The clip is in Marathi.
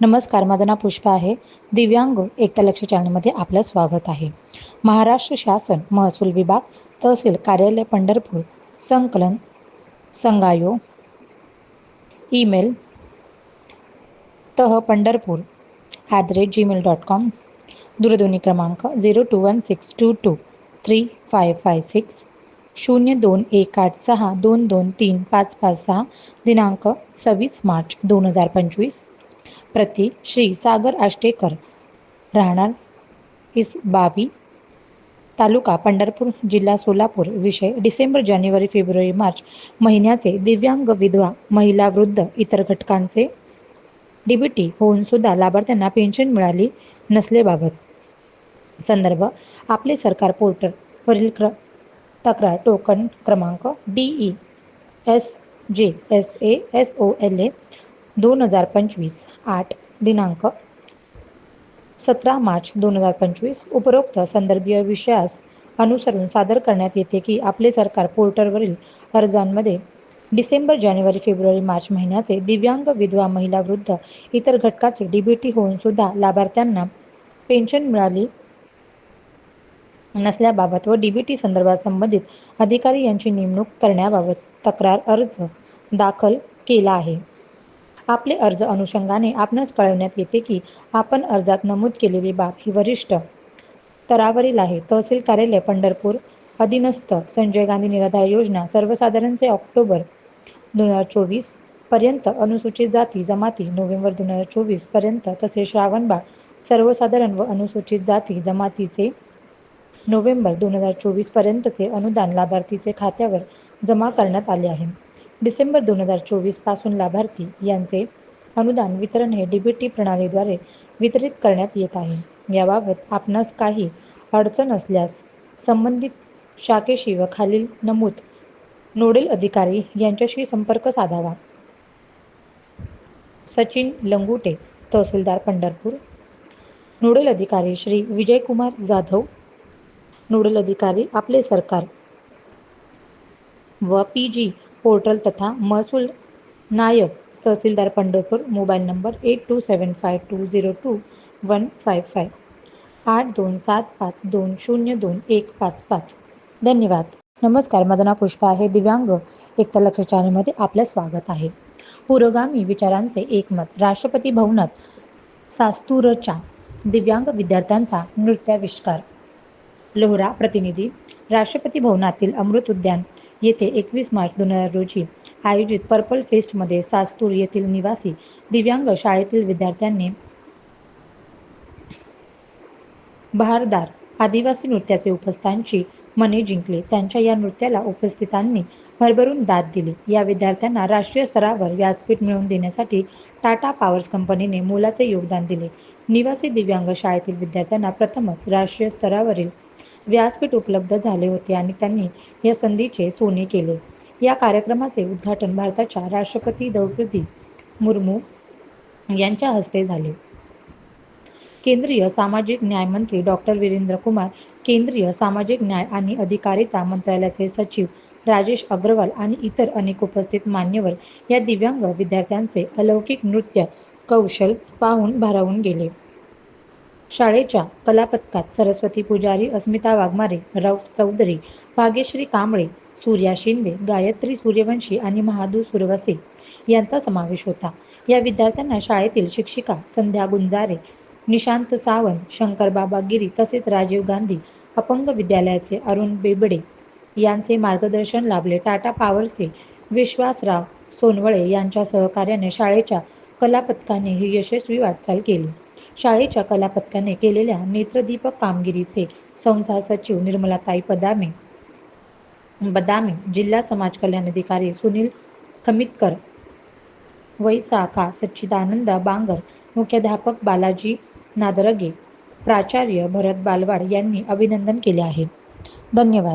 नमस्कार माझं नाव पुष्पा आहे. दिव्यांग एकता लक्ष चॅनलमध्ये आपलं स्वागत आहे. महाराष्ट्र शासन महसूल विभाग तहसील कार्यालय पंढरपूर संकलन संगायो ईमेल तह Pandharpur at the rate Gmail dot com दूरध्वनी क्रमांक zero two one six two two three five five six शून्य दोन एक आठ सहा दोन दोन तीन पाच पाच सहा दिनांक सव्वीस मार्च दोन हजार पंचवीस प्रति श्री सागर आष्टेकर. राहणार इस बावी तालुका पंढरपूर जिल्हा सोलापूर. विषय डिसेंबर जानेवारी फेब्रुवारी मार्च महिन्याचे दिव्यांग विधवा महिला वृद्ध इतर घटकांचे डीबीटी होऊन सुद्धा लाभार्थ्यांना पेन्शन मिळाली नसलेबाबत संदर्भ आपले सरकार पोर्टल वरील क्र तक्रार टोकन क्रमांक D E S J S A S O L A दोन हजार पंचवीस आठ दिनांक सतरा मार्च दोन हजार पंचवीस उपरोक्त संदर्भीय विषयास अनुसरून सादर करण्यात येते की आपले सरकार पोर्टलवरील अर्जांमध्ये डिसेंबर जानेवारी फेब्रुवारी मार्च महिन्याचे दिव्यांग विधवा महिला वृद्ध इतर घटकाचे डीबीटी होऊन सुद्धा लाभार्थ्यांना पेन्शन मिळाली नसल्याबाबत व डीबीटी संदर्भात संबंधित अधिकारी यांची नेमणूक करण्याबाबत तक्रार अर्ज दाखल केला आहे. आपले अर्ज अनुषंगाने आपणास कळवण्यात येते की आपण अर्जात नमूद केलेली बाब ही वरिष्ठ स्तरावरील आहे. तहसील कार्यालय पंढरपूर अधीनस्थ संजय गांधी निराधार योजना सर्वसाधारणचे ऑक्टोबर दोन हजार चोवीसपर्यंत अनुसूचित जाती जमाती नोव्हेंबर दोन हजार चोवीसपर्यंत तसेच श्रावणबाळ सर्वसाधारण व अनुसूचित जाती जमातीचे नोव्हेंबर दोन हजार चोवीस पर्यंतचे अनुदान लाभार्थीचे खात्यावर जमा करण्यात आले आहे. डिसेंबर दोन हजार चोवीसपासून लाभार्थी यांचे अनुदान वितरण हे डीबीटी प्रणालीद्वारे वितरित करण्यात येत आहे. याबाबत आपणास काही अडचण असल्यास संबंधित शाखेशी व खालील नमूद नोडेल अधिकारी यांच्याशी संपर्क साधावा. सचिन लंगुटे तहसीलदार पंढरपूर. नोडल अधिकारी श्री विजयकुमार जाधव. नोडल अधिकारी आपले सरकार. व पी जी पोर्टल तथा महसूल नायब तहसीलदार Pandharpur mobile number eight two seven five two zero two one five five आठ दोन सात पाच दोन शून्य दोन एक पाच पाच. धन्यवाद. नमस्कार माझं नाव पुष्पा आहे. दिव्यांग एकता लक्ष चॅनलमध्ये आपलं स्वागत आहे. पुरोगामी विचारांचे एकमत. राष्ट्रपती भवनात सास्तूरच्या दिव्यांग विद्यार्थ्यांचा नृत्याविष्कार. लोहरा प्रतिनिधी. राष्ट्रपती भवनातील अमृत उद्यान येथे एकवीस मार्च दोन हजार रोजी आयोजित पर्पल फेस्टमध्ये सास्तूर येथील निवासी दिव्यांग शाळेतील विद्यार्थ्यांनी बहारदार आदिवासी नृत्याचे उपस्थांची मने जिंकले. त्यांच्या या नृत्याला उपस्थितांनी भरभरून दाद दिली. या विद्यार्थ्यांना राष्ट्रीय स्तरावर व्यासपीठ मिळवून देण्यासाठी टाटा पॉवर्स कंपनीने मोलाचे योगदान दिले. निवासी दिव्यांग शाळेतील विद्यार्थ्यांना प्रथमच राष्ट्रीय स्तरावरील व्यासपीठ उपलब्ध झाले होते आणि त्यांनी या संधीचे सोने केले. या कार्यक्रमाचे उद्घाटन भारताच्या राष्ट्रपती द्रौपदी मुर्मू यांच्या हस्ते झाले. केंद्रीय सामाजिक न्याय मंत्री डॉक्टर वीरेंद्र कुमार केंद्रीय सामाजिक न्याय आणि अधिकारिता मंत्रालयाचे सचिव राजेश अग्रवाल आणि इतर अनेक उपस्थित मान्यवर या दिव्यांग विद्यार्थ्यांचे अलौकिक नृत्य कौशल पाहून भारावून गेले. शाळेच्या कलापथकात सरस्वती पुजारी अस्मिता वाघमारे रौफ चौधरी भाग्यश्री कांबळे सूर्या शिंदे गायत्री सूर्यवंशी आणि महादू सुरवसे यांचा समावेश होता. या विद्यार्थ्यांना शाळेतील शिक्षिका संध्या गुंजारे निशांत सावंत शंकरबाबा गिरी तसेच राजीव गांधी अपंग विद्यालयाचे अरुण बेबडे यांचे मार्गदर्शन लाभले. टाटा पॉवरचे विश्वासराव सोनवळे यांच्या सहकार्याने शाळेच्या कलापथकाने ही यशस्वी वाटचाल केली. शाळेच्या कलापथकाने केलेल्या नेत्रदीपक कामगिरीचे संसार सचिव निर्मलाताई पदामे बदामी जिल्हा समाज कल्याण अधिकारी सुनील खमितकर वैसाखा सच्चिदानंद बांगर मुख्याध्यापक बालाजी नादरगे प्राचार्य भरत बालवाड यांनी अभिनंदन केले आहे. धन्यवाद.